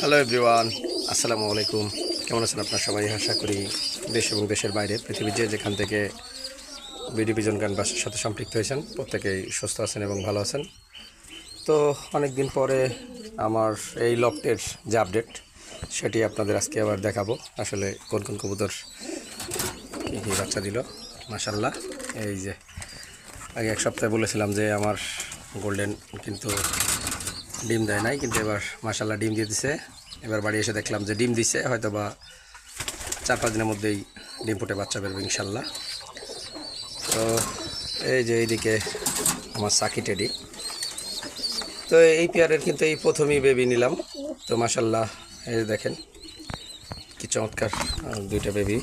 Hello everyone আসসালামু আলাইকুম কেমন আছেন আপনার সবাই? আশা করি দেশ এবং দেশের বাইরে। পৃথিবীর যে যেখান থেকে বিডি বিজন গান বাসের সাথে সম্পৃক্ত হয়েছেন, প্রত্যেকেই সুস্থ আছেন এবং ভালো আছেন। তো অনেক দিন পরে আমার এই লকটের যে আপডেট সেটি আপনাদের আজকে আবার দেখাবো। আসলে কোন কোন কবুতর কী বাচ্চা দিল মাসাল্লাহ এই যে, আগে এক সপ্তাহে বলেছিলাম যে আমার গোল্ডেন কিন্তু ডিম দেয় নাই, কিন্তু এবার মাসাল্লাহ ডিম দিয়ে দিছে। এবার বাড়ি এসে দেখলাম যে ডিম দিছে হয়তো বা চার পাঁচ দিনের মধ্যেই ডিম ফুটে বাচ্চা বেরবে ইনশাল্লাহ তো এই যে এইদিকে আমার সাকি টেডি। তো এই পেয়ারের কিন্তু এই প্রথমেই বেবি নিলাম। তো মাসাল্লাহ এই দেখেন, কি চমৎকার দুইটা বেবি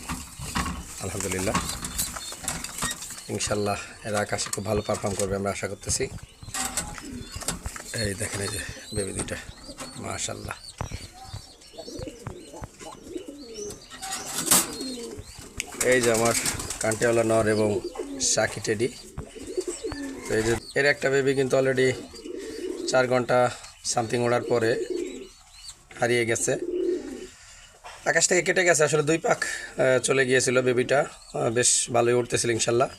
আলহামদুলিল্লাহ। ইনশাল্লাহ এরা আকাশে খুব ভালো পারফর্ম করবে আমরা আশা করতেছি। এই দেখেন এই যে বেবি দুইটা, মাশাল্লাহ। এই যে আমার কান্টিওয়ালা নর এবং শাকি টেডি। তো এই যে এর একটা বেবি কিন্তু অলরেডি চার ঘণ্টা সামথিং ওড়ার পরে হারিয়ে গেছে। আকাশ থেকে কেটে গেছে, আসলে দুই পাক চলে গিয়েছিল বেবিটা বেশ ভালোই উঠতেছিল ইনশাল্লাহ।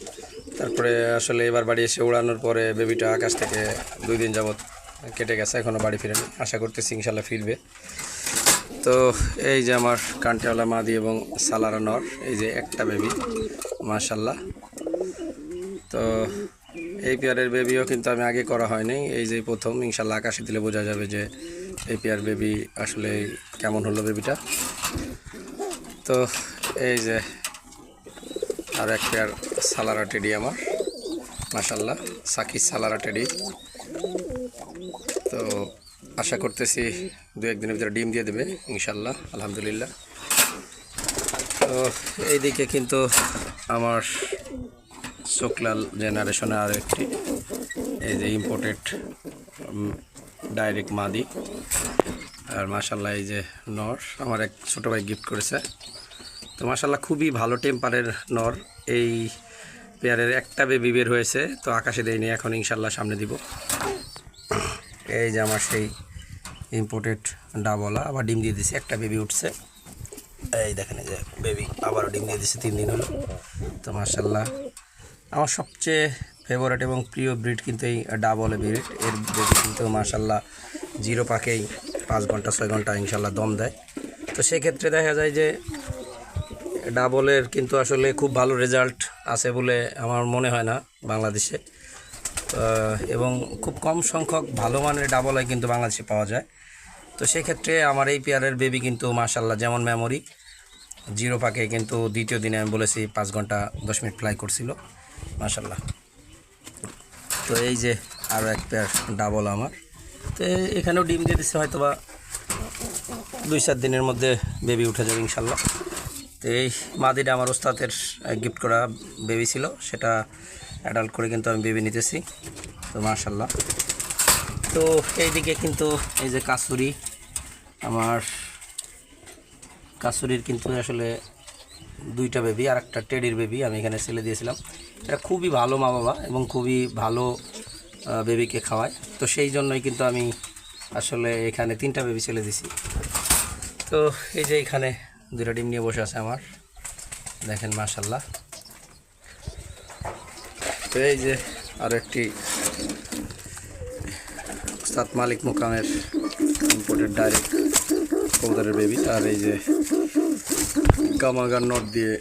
তারপরে আসলে এবার বাড়ি এসে উড়ানোর পরে বেবিটা আকাশ থেকে দুই দিন যাবৎ কেটে গেছে এখনও বাড়ি ফিরেনি। আশা করতেছি ইনশাল্লাহ ফিরবে। তো এই যে আমার কান্টিওয়ালা মাদি এবং সালারা নর, এই যে একটা বেবি মাশাল্লাহ তো এই পেয়ারের বেবিও কিন্তু আমি আগে করা হয়নি, এই যে প্রথম। ইনশাল্লাহ আকাশে দিলে বোঝা যাবে যে এই পেয়ার বেবি আসলে কেমন হলো বেবিটা তো এই যে আর এক পেয়ার সালারা টেডি আমার। মাশাল্লাহ সাকি সালারা টেডি। তো আশা করতেছি দু একদিনের ভিতরে ডিম দিয়ে দেবে ইনশাল্লাহ আলহামদুলিল্লাহ। তো এইদিকে কিন্তু আমার শুক্লাল জেনারেশনে আর একটি, এই যে ইম্পোর্টেড ডাইরেক্ট মাদি। আর মাশাল্লাহ এই যে নর, আমার এক ছোটো ভাই গিফট করেছে। তো মাশাল্লাহ খুবই ভালো টেম্পারের নর। এই পেয়ারের একটা বেবি বের হয়েছে, তো আকাশে দেয়নি, এখন ইনশাল্লাহ সামনে দিব। এই যে আমার সেই ইম্পোর্টেড ডাবলা, আবার ডিম দিয়ে দিছে, একটা বেবি উঠছে। এই দেখেন যে বেবি আবারও ডিম দিয়ে দিছে, তিন দিন হলো। তো মার্শাল্লাহ আমার সবচেয়ে ফেভারেট এবং প্রিয় ব্রিড কিন্তু এই ডাবল ব্রিড এর বেবি কিন্তু মার্শাল্লাহ জিরো পাকেই পাঁচ ঘণ্টা, ছয় ঘণ্টা ইনশাল্লাহ দম দেয়। তো সেক্ষেত্রে দেখা যায় যে ডাবলের কিন্তু আসলে খুব ভালো রেজাল্ট আছে বলে আমার মনে হয় না বাংলাদেশে। এবং খুব কম সংখ্যক ভালো মানের ডাবল আই কিন্তু বাংলাদেশে পাওয়া যায়। তো সেক্ষেত্রে আমার এই পেয়ারের বেবি কিন্তু মাশাল্লাহ যেমন মেমোরি জিরো পাকে কিন্তু দ্বিতীয় দিনে আমি বলেছি পাঁচ ঘণ্টা দশ মিনিট ফ্লাই করছিল মাশাল্লাহ তো এই যে আরও এক পেয়ার ডাবল আমার। তো এখানেও ডিম দিয়ে দিচ্ছে হয়তো বা দুই চার দিনের মধ্যে বেবি উঠে যাবে ইনশাল্লাহ তো এই মাদিটা আমার ওস্তাদের গিফট করা বেবি ছিল, সেটা অ্যাডাল্ট করে কিন্তু আমি বেবি নিতেছি, তো মার্শাল্লাহ তো এইদিকে কিন্তু এই যে কাসুরি, আমার কাসুরির কিন্তু আসলে দুইটা বেবি আর একটা টেডির বেবি আমি এখানে ছেলে দিয়েছিলাম। এটা খুবই ভালো মা বাবা এবং খুবই ভালো বেবিকে খাওয়ায়। তো সেই জন্যই কিন্তু আমি আসলে এখানে তিনটা বেবি ছেলে দিছি। তো এই যে এখানে দুটা ডিম নিয়ে বসে আছে আমার। দেখেন মাশাল্লাহ তো এই যে আর একটি উস্তাদ মালিক মোকামের ইম্পোর্টেড ডাইরেক্ট কবুতরের বেবি আর এই যে গামাগার নট দিয়ে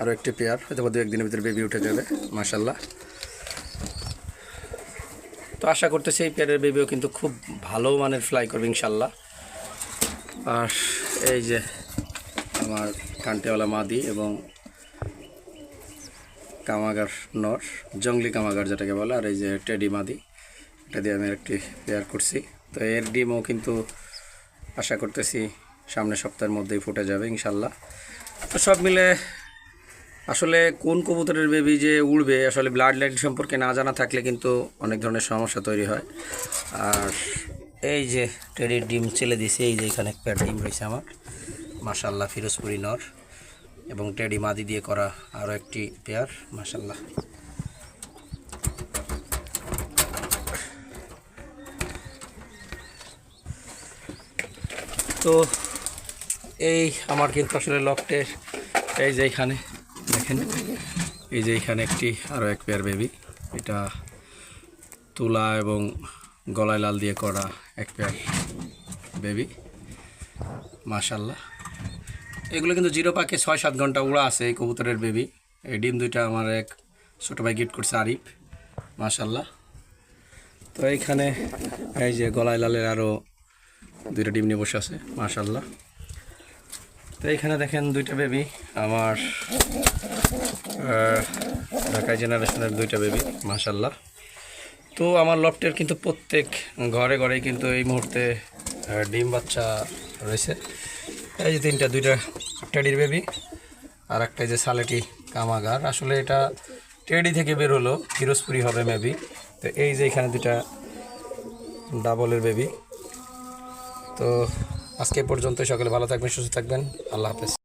আরও একটি পেয়ার হয়তো দু একদিনের ভিতরে বেবি উঠে যাবে মাশাল্লাহ তো আশা করতেছি এই পেয়ারের বেবিও কিন্তু খুব ভালো মানের ফ্লাই করবে ইনশাল্লাহ আর এই যে আমার কান্টিওয়ালা মাদি এবং কামাগার নর, জঙ্গলি কামাগার যেটাকে বলে, আর এই যে টেডি মাদি, এটা দিয়ে আমি একটি পেয়ার করছি। তো এর ডিমও কিন্তু আশা করতেছি সামনের সপ্তাহের মধ্যেই ফুটে যাবে, ইনশাল্লাহ। তো সব মিলে আসলে কোন কবুতরের বেবি যে উড়বে, আসলে ব্লাড লাইন সম্পর্কে না জানা থাকলে কিন্তু অনেক ধরনের সমস্যা তৈরি হয়। আর এই যে টেডির ডিম ছেলে দিছে, এই যে এখানে পেয়ার ডিম রয়েছে আমার। মাশাল্লাহ ফিরোজপুরি নর। এবং টেডি মাদি দিয়ে করা আরও একটি পেয়ার মাশাল্লাহ তো এই আমার কিন্তু আসলে লকটের, এই যে এখানে দেখেন, এই যে এখানে একটি আরও এক পেয়ার বেবি। এটা তুলা এবং গলায় লাল দিয়ে করা এক বেবি মাশাল্লাহ এগুলো কিন্তু জিরো পাকে ছয় সাত ঘণ্টা উড়া আছে এই কবুতরের বেবি এই ডিম দুইটা আমার এক ছোটো ভাই গিফট করছে আরিফ মাশাল্লাহ তো এইখানে এই যে গলায় লালের আরও দুইটা ডিম নিয়ে বসে আছে মাশাল্লাহ তো এইখানে দেখেন দুইটা বেবি আমার ঢাকাই জেনারেশনের দুইটা বেবি মাশাল্লাহ তো আমার লফটের কিন্তু প্রত্যেক ঘরে ঘরে কিন্তু এই মুহূর্তে ডিম বাচ্চা রয়েছে। এই যে তিনটা, দুইটা টেডির বেবি আর একটা যে সালেটি কামাগার। আসলে এটা টেডি থেকে বের হলো, ফিরোজপুরি হবে মেবি তো এই যে এখানে দুটা ডাবলের বেবি তো আজকে পর্যন্ত সকলে ভালো থাকবেন, সুস্থ থাকবেন। আল্লাহ হাফেজ।